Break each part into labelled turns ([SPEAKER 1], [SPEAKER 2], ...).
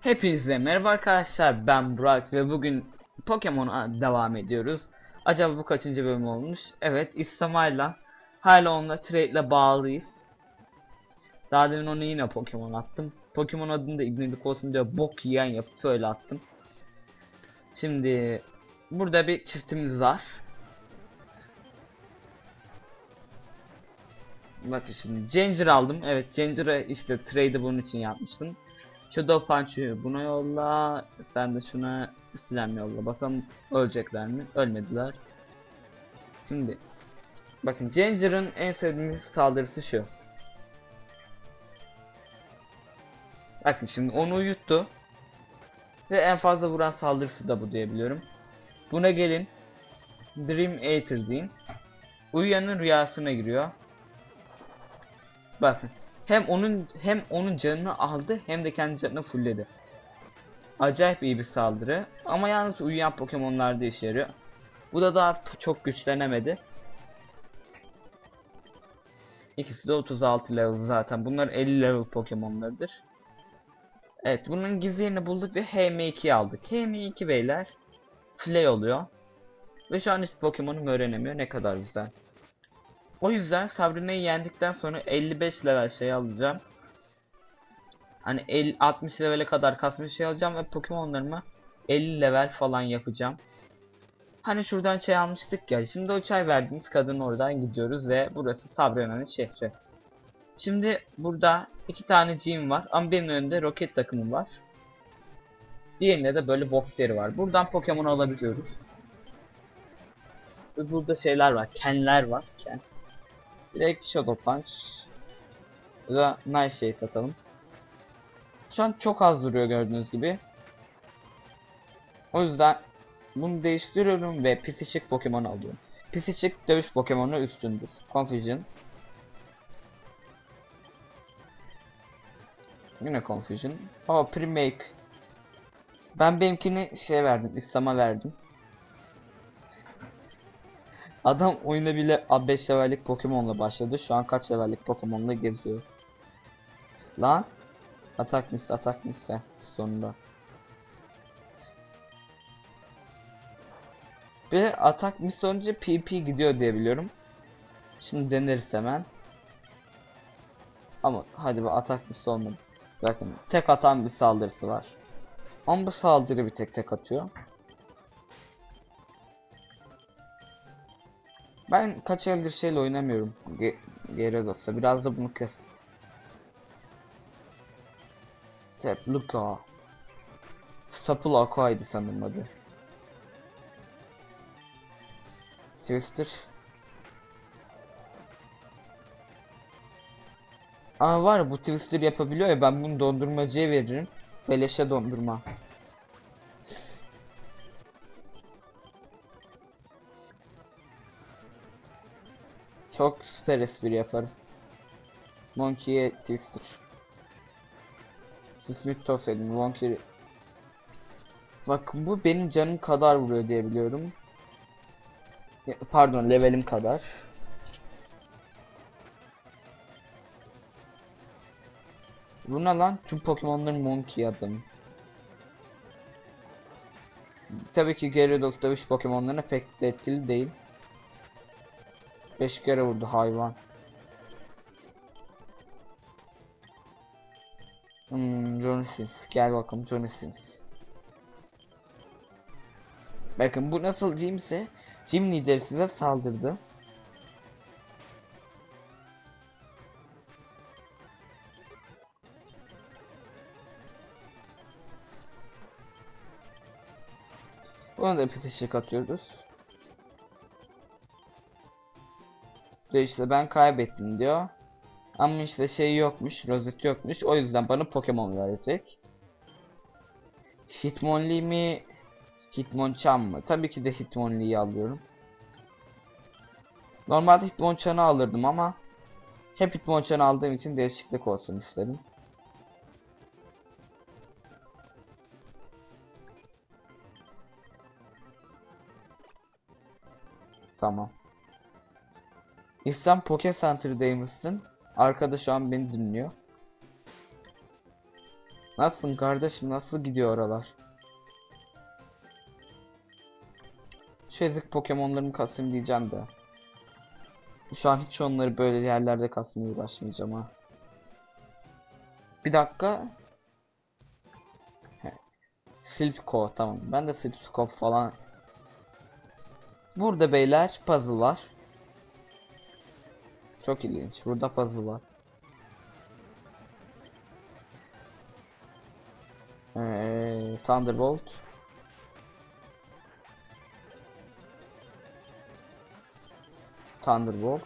[SPEAKER 1] Hepinize merhaba arkadaşlar ben Burak ve bugün Pokemon'a devam ediyoruz. Acaba bu kaçıncı bölüm olmuş? Evet İsmail'la hala onunla trade'le bağlıyız. Daha demin ona yine Pokemon attım. Pokemon adını da ibnelik olsun diye bok yiyen yapıp öyle attım. Şimdi burada bir çiftimiz var. Bakın şimdi Ginger aldım. Evet Ginger'ı işte trade'i bunun için yapmıştım. Shadow Punch'ı buna yolla. Sen de şuna Slam yolla. Bakalım ölecekler mi? Ölmediler. Şimdi bakın Ginger'ın en sevdiğim saldırısı şu. Bakın şimdi onu uyuttu. Ve en fazla vuran saldırısı da bu diyebiliyorum. Buna gelin. Dream Eater deyin. Uyuyanın rüyasına giriyor. Bakın. Hem onun hem onun canını aldı hem de kendi canını fullledi. Acayip iyi bir saldırı. Ama yalnız uyuyan Pokemon'larda işe yarıyor. Bu da daha çok güçlenemedi. İkisi de 36 level zaten. Bunlar 50 level Pokemon'lardır. Evet bunun gizli yerini bulduk ve HM2'yi aldık. HM2 beyler Flay oluyor. Ve şu an hiç Pokemon'um öğrenemiyor. Ne kadar güzel. O yüzden Sabrina'yı yendikten sonra 55 level şey alacağım. Hani 50, 60 levele kadar kasmış şey alacağım ve Pokemon'larımı 50 level falan yapacağım. Hani şuradan çay almıştık ya. Şimdi o çay verdiğimiz kadın oradan gidiyoruz ve burası Sabrina'nın şehri. Şimdi burada iki tane Gym var ama benim önünde roket takımı var. Diğerinde de böyle boxeri var. Buradan Pokemon alabiliyoruz. Ve burada şeyler var. Kenler var. Ken. Direkt Shadow Punch. Bu da Nightshade atalım. Şu an çok az duruyor gördüğünüz gibi. O yüzden bunu değiştiriyorum ve Psychic Pokemon alıyorum. Psychic dövüş Pokemon'u üstündür. Confusion. Yine Confusion. Ama Premake. Ben benimkini şey verdim, İslam'a verdim. Adam oyuna bile 5 levellik Pokemon'la başladı. Şu an kaç levellik Pokemon'la geziyor. Lan. Atak mis, atak mis sen sonunda. Bir atak mis önce PP gidiyor diye biliyorum. Şimdi deneriz hemen. Ama hadi be atak mis olmadı. Bakın tek atan bir saldırısı var. Ama bu saldırı bir tek tek atıyor. Ben kaç yıldır şeyle oynamıyorum. Ge Gyarados biraz da bunu kes. Step Luka. Sapul Aqua'ydı sanırım adı. Twister. Aa var bu Twister yapabiliyor ya ben bunu dondurmacıya veririm. Beleşe dondurma. Çok süper espri yaparım. Monkey'e Twister. Smith olsaydım Monkey Bak bu benim canım kadar vuruyor diye biliyorum. Pardon levelim kadar. Bu ne lan? Tüm Pokemon'ların Monkey adım. Tabii ki Gyarados dövüş Pokemon'larına pek de etkili değil. 5 kere vurdu hayvan. Hmm, Johnny Sins. Gel bakalım Johnny Sins. Bakın bu nasıl Jim Jim lideri size saldırdı. Buna da pis atıyoruz. Ve işte ben kaybettim diyor. Ama işte şey yokmuş, rozet yokmuş. O yüzden bana Pokemon verecek. Hitmonlee mi? Hitmonchan mı? Tabii ki de Hitmonlee'yi alıyorum. Normalde Hitmonchan'ı alırdım ama hep Hitmonchan'ı aldığım için değişiklik olsun istedim. Tamam. İhsan Poke Center'daymışsın. Arkada şu an beni dinliyor. Nasılsın kardeşim? Nasıl gidiyor oralar? Şu ezik Pokemon'larımı kasayım diyeceğim de. Şu an hiç onları böyle yerlerde kasmaya uğraşmayacağım ha. Bir dakika. Silpko tamam. Ben de Silpscope falan. Burada beyler puzzle var. Çok ilginç. Burada puzzle var. Ee, Thunderbolt. Thunderbolt.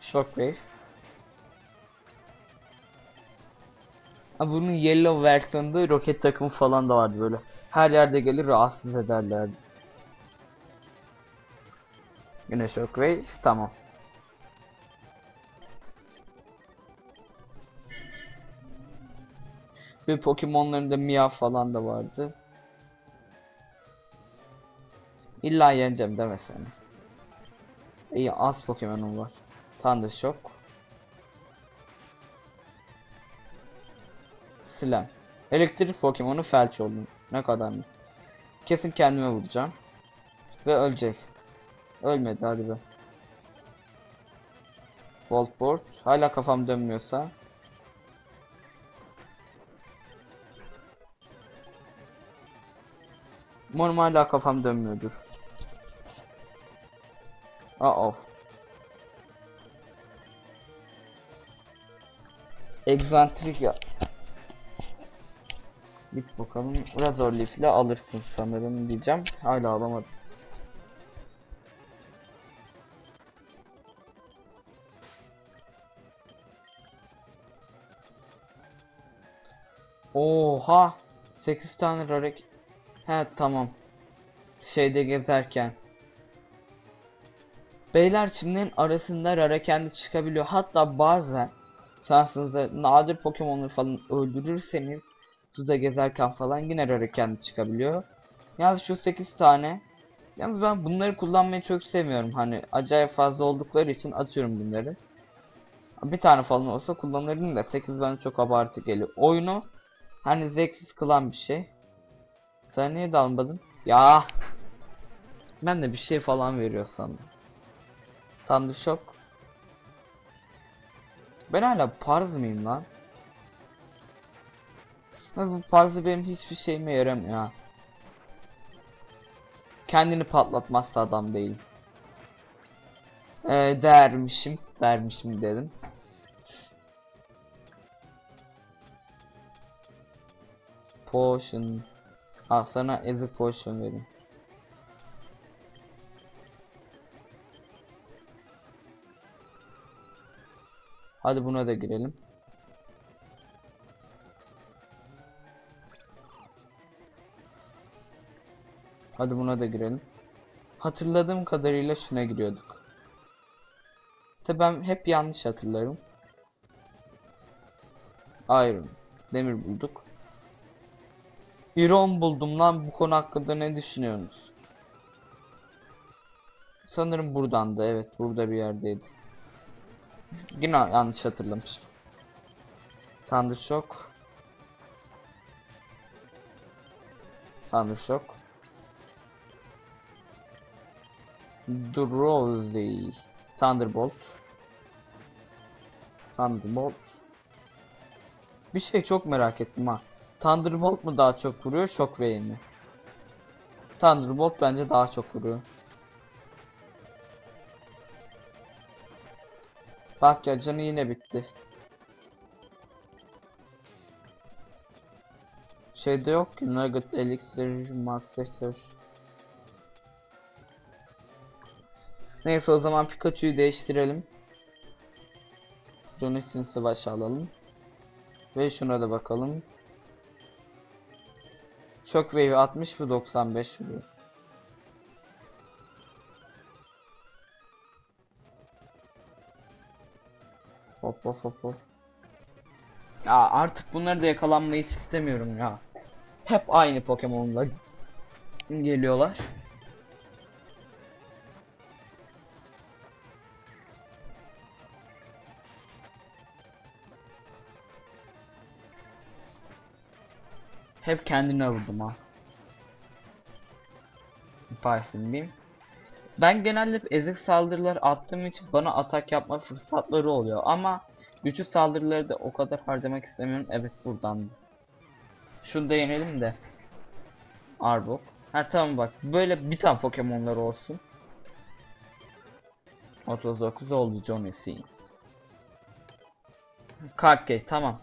[SPEAKER 1] Shockwave. Ha bunun yellow versiyonunda roket takımı falan da vardı böyle. Her yerde gelir rahatsız ederlerdi. Yine Shockwave tamam. Ve Pokemon'larında Mia falan da vardı. İlla yeneceğim demesene. İyi az Pokemon'um var. Thunder Shock. Slam. Elektrik Pokemon'u felç oldum. Ne kadar mı? Kesin kendime vuracağım. Ve ölecek. Ölmedi hadi be. Voltboard. Hala kafam dönmüyorsa. Umarım hala kafam dönmüyordur. Aa. Egzantrik ya. Git bakalım. Razor Leaf ile alırsın sanırım diyeceğim. Hala alamadım. Oha! 8 tane rarek. He tamam. Şeyde gezerken. Beyler çimlerin arasında rara kendi çıkabiliyor. Hatta bazen şansınıza nadir Pokemon'ları falan öldürürseniz suda gezerken falan yine rara kendi çıkabiliyor. Yalnız şu 8 tane. Yalnız ben bunları kullanmayı çok sevmiyorum. Hani acayip fazla oldukları için atıyorum bunları. Bir tane falan olsa kullanırdım da 8 bana çok abartı geliyor. Oyunu hani zevksiz kılan bir şey. Sen niye dalmadın? Ya. Ben de bir şey falan veriyor sandım. Thunder Shock. Ben hala parz mıyım lan? Ya Bu parzı benim hiçbir şeyime yaramıyor ha. Kendini patlatmazsa adam değil. Ee, dermişim. Dermişim dedim. Potion. Al sana ezik potion vereyim. Hadi buna da girelim. Hadi buna da girelim. Hatırladığım kadarıyla şuna giriyorduk. Tabi ben hep yanlış hatırlarım. Iron. Demir bulduk. Iron buldum lan bu konu hakkında ne düşünüyorsunuz? Sanırım buradan da evet burada bir yerdeydi. Yine yanlış hatırlamışım. Thunder Shock. Thunder Shock. Drowsy. Thunderbolt. Thunderbolt. Bir şey çok merak ettim ha. Thunderbolt mu daha çok vuruyor, Shockwave mi? Thunderbolt bence daha çok vuruyor. Bak ya canı yine bitti. Şeyde yok ki Nugget, Elixir, Master. Neyse o zaman Pikachu'yu değiştirelim. Johnny Sins'i başa alalım. Ve şuna da bakalım. Shockwave 60 bu 95 vuruyor. Hop hop hop hop. Ya artık bunları da yakalanmayı istemiyorum ya. Hep aynı Pokemon'la geliyorlar. Hep kendine vurdum ha. Yaparsın diyeyim. Ben genelde ezik saldırılar attığım için bana atak yapma fırsatları oluyor ama güçlü saldırıları da o kadar harcamak istemiyorum. Evet buradan. Şunu da yenelim de. Arbok. Ha tamam bak böyle bir tane Pokemon'lar olsun. 39 oldu Johnny Sins. Cardgate tamam.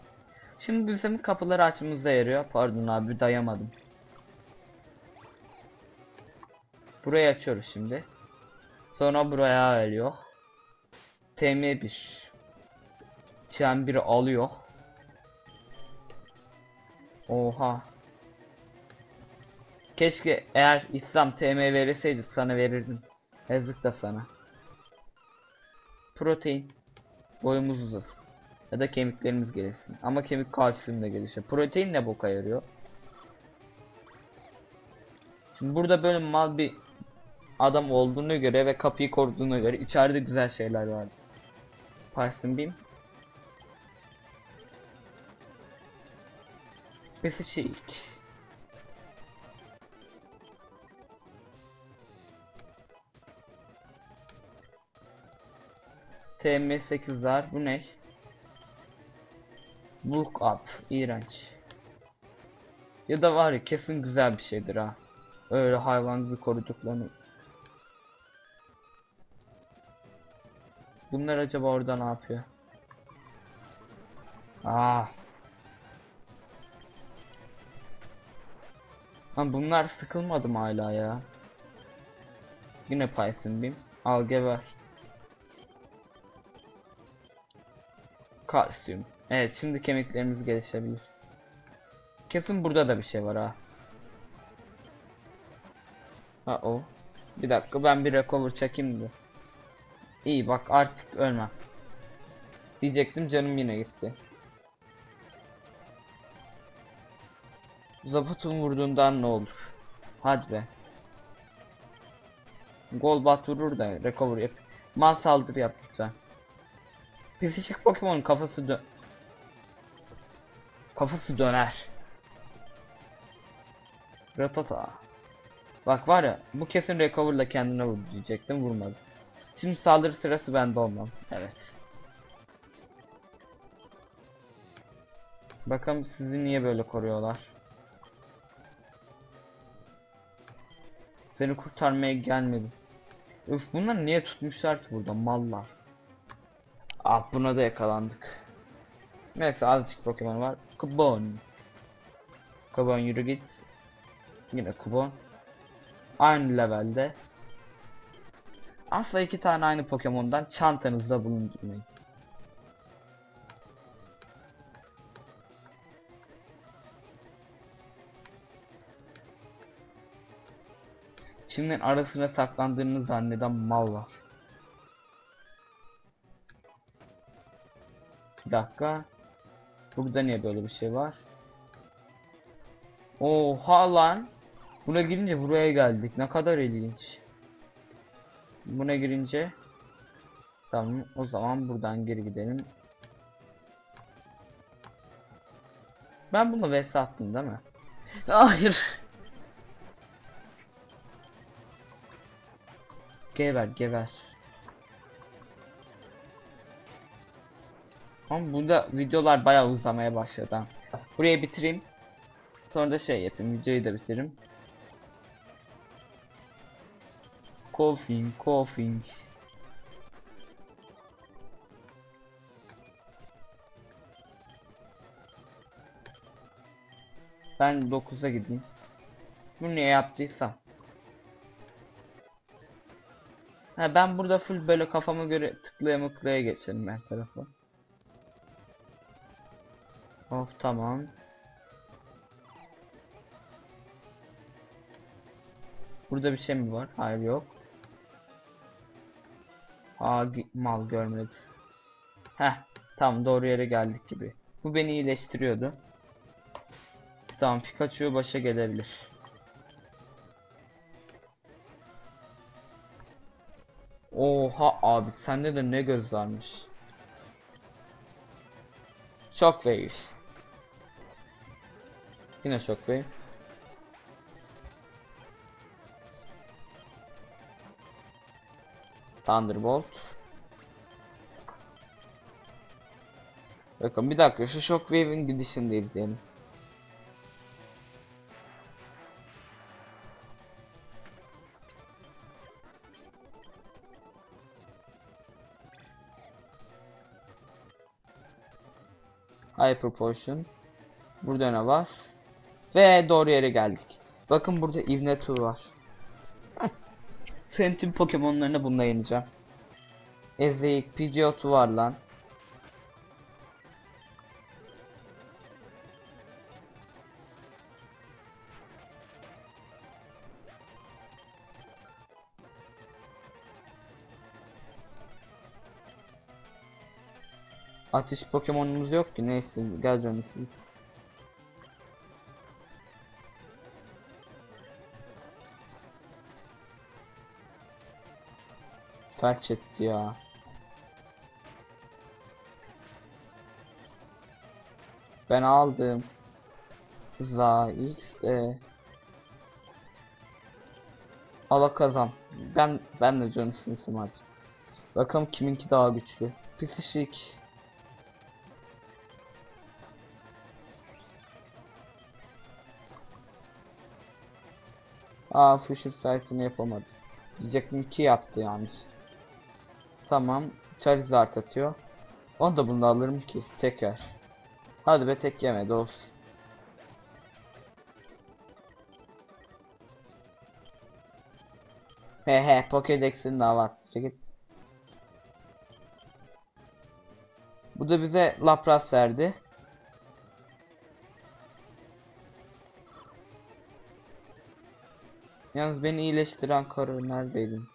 [SPEAKER 1] Şimdi bizim kapıları açmamıza yarıyor. Pardon abi dayamadım. Burayı açıyoruz şimdi. Sonra buraya geliyor. TM1. Çen biri alıyor. Oha. Keşke eğer İslam TM verilseydi sana verirdim. Yazık da sana. Protein. Boyumuz uzasın. Ya da kemiklerimiz gelişsin. Ama kemik kalsiyum da gelişiyor. Protein ne boka yarıyor? Şimdi burada böyle mal bir adam olduğunu göre ve kapıyı koruduğuna göre içeride güzel şeyler vardı. Parson Beam. Besicik. TM8 var. Bu ne? Bulk up. iğrenç. Ya da var ya kesin güzel bir şeydir ha. Öyle hayvan gibi koruduklarını. Bunlar acaba orada ne yapıyor? Aa. Ha bunlar sıkılmadı mı hala ya? Yine Python Beam. Al geber. Kalsiyum. Evet şimdi kemiklerimiz gelişebilir. Kesin burada da bir şey var ha. Ha o. Bir dakika ben bir recover çekeyim de. İyi bak artık ölmem. Diyecektim canım yine gitti. Zabut'un vurduğundan ne olur? Hadi be. Gol bat vurur da recover yap. Man saldırı yap lütfen. Pisicik Pokemon kafası dön. Kafası döner. Ratata. Bak var ya bu kesin recover'la kendine vur diyecektim vurmadı. Şimdi saldırı sırası bende olmam. Evet. Bakalım sizi niye böyle koruyorlar. Seni kurtarmaya gelmedim. Üf bunlar niye tutmuşlar ki burada mallar. Ah buna da yakalandık. Neyse azıcık Pokemon var. Kubon. Kubon yürü git. Yine Kubon. Aynı levelde. Asla iki tane aynı Pokemon'dan çantanızda bulundurmayın. Çimlerin arasına saklandığını zanneden mal var. Bir dakika. Burada niye böyle bir şey var? Oha lan. Buna girince buraya geldik. Ne kadar ilginç. Buna girince Tamam o zaman buradan geri gidelim. Ben bunu vs attım değil mi? Hayır. Geber geber. Ama burada videolar bayağı uzamaya başladı. Buraya bitireyim. Sonra da şey yapayım. Videoyu da bitiririm. Coughing, coughing. Ben 9'a gideyim. Bu niye yaptıysam. Ha ben burada full böyle kafama göre tıklaya mıklaya geçerim her tarafa. Of tamam. Burada bir şey mi var? Hayır yok. Aa mal görmedi. Heh tamam doğru yere geldik gibi. Bu beni iyileştiriyordu. Tamam Pikachu başa gelebilir. Oha abi sende de ne göz varmış. Shockwave. Yine Shockwave. Thunderbolt. Bakın bir dakika şu Shockwave'in gidişini de izleyelim. Hyper Potion. Burada ne var? Ve doğru yere geldik. Bakın burada ivne tur var. Senin tüm Pokemon'larını bununla yeneceğim. Ezik, Pidgeot'u var lan. Ateş Pokemon'umuz yok ki neyse gel canım. Felç etti ya. Ben aldım. Za X de. Alakazam. Ben ben de John hadi. Bakalım kiminki daha güçlü. Pisişik. Aa Fisher Sight'ını yapamadı. Diyecektim ki yaptı yalnız. Tamam. Charizard atıyor. Onu da bunu alırım ki. Tekrar. Hadi be tek yemedi olsun. He he Pokédex'in de hava attı. Çekil. Bu da bize Lapras verdi. Yalnız beni iyileştiren karı neredeydin?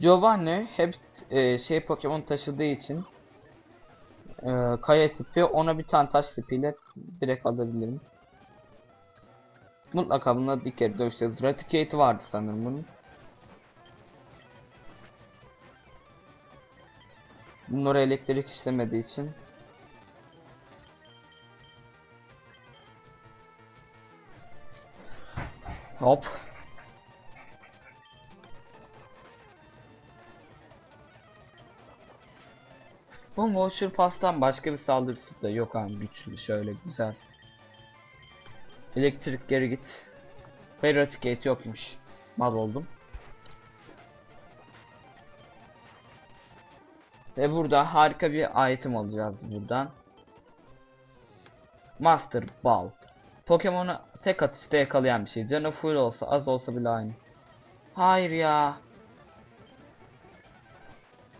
[SPEAKER 1] Giovanni hep e, şey Pokemon taşıdığı için e, kaya tipi ona bir tane taş tipiyle direkt alabilirim. Mutlaka bir kere dövüşeceğiz. Raticate vardı sanırım bunun. Oraya elektrik işlemediği için Hop. Bu Moisture Pass'tan başka bir saldırısı da yok abi güçlü şöyle güzel. Elektrik geri git. Eradicate yokmuş. Mal oldum. Ve burada harika bir item alacağız buradan. Master Ball. Pokemon'u tek atışta yakalayan bir şey. Canı full olsa az olsa bile aynı. Hayır ya.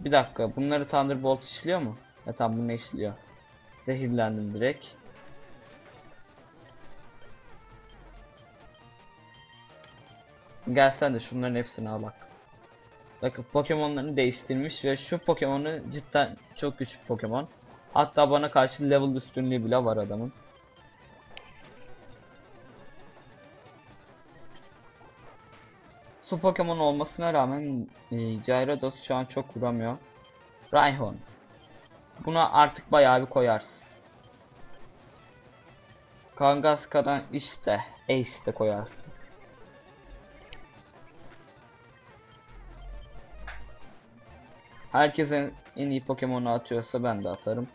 [SPEAKER 1] Bir dakika bunları Thunderbolt işliyor mu? Ha tamam bunu işliyor. Zehirlendim direkt. Gelsen de şunların hepsini al bak. Bakın Pokemon'larını değiştirmiş ve şu Pokemon'u cidden çok güçlü Pokemon. Hatta bana karşı level üstünlüğü bile var adamın. Su Pokemon olmasına rağmen e, Gyarados şu an çok vuramıyor. Rhyhorn. Buna artık bayağı bir koyarsın. Kangaska'dan işte, e işte koyarsın. Herkesin en iyi Pokemon'u atıyorsa ben de atarım.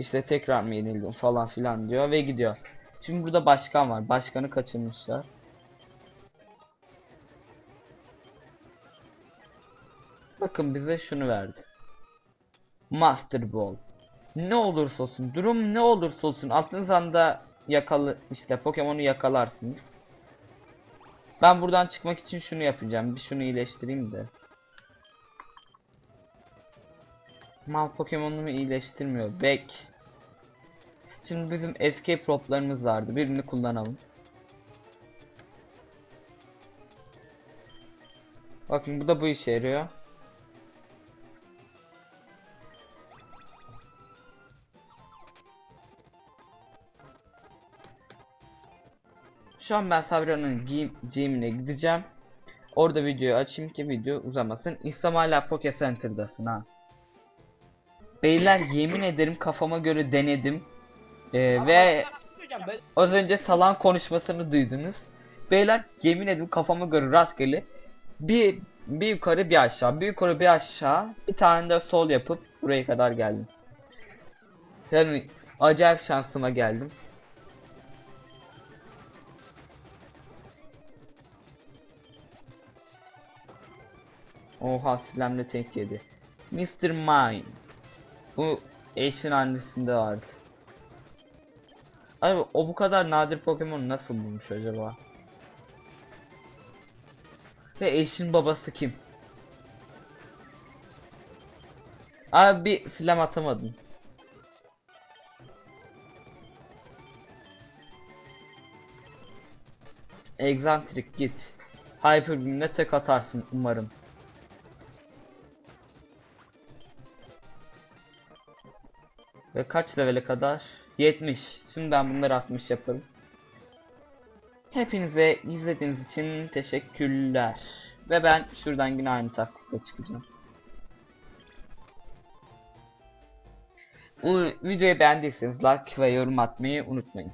[SPEAKER 1] İşte tekrar mı yenildim falan filan diyor ve gidiyor. Şimdi burada başkan var. Başkanı kaçırmışlar. Bakın bize şunu verdi. Master Ball. Ne olursa olsun, durum ne olursa olsun aklınız anda yakalı işte Pokemon'u yakalarsınız. Ben buradan çıkmak için şunu yapacağım. Bir şunu iyileştireyim de. Mal Pokemon'umu iyileştirmiyor. Bek. Şimdi bizim escape proplarımız vardı. Birini kullanalım. Bakın bu da bu işe yarıyor. Şu an ben Sabra'nın gymine gideceğim. Orada videoyu açayım ki video uzamasın. İslam hala Poke Center'dasın ha. Beyler yemin ederim kafama göre denedim. Ee, ve
[SPEAKER 2] şey
[SPEAKER 1] az önce salan konuşmasını duydunuz. Beyler yemin ederim kafama göre rastgele bir bir yukarı bir aşağı, bir yukarı bir aşağı, bir tane de sol yapıp buraya kadar geldim. Yani acayip şansıma geldim. Oha silemle tek yedi. Mr. Mime. Bu Ashen annesinde vardı. Abi o bu kadar nadir Pokemon nasıl bulmuş acaba? Ve eşin babası kim? Abi bir silah atamadım. Exantrik git. Hyper Beam'le tek atarsın umarım. Ve kaç levele kadar? 70. Şimdi ben bunları 60 yaparım. Hepinize izlediğiniz için teşekkürler. Ve ben şuradan yine aynı taktikle çıkacağım. Bu videoyu beğendiyseniz like ve yorum atmayı unutmayın.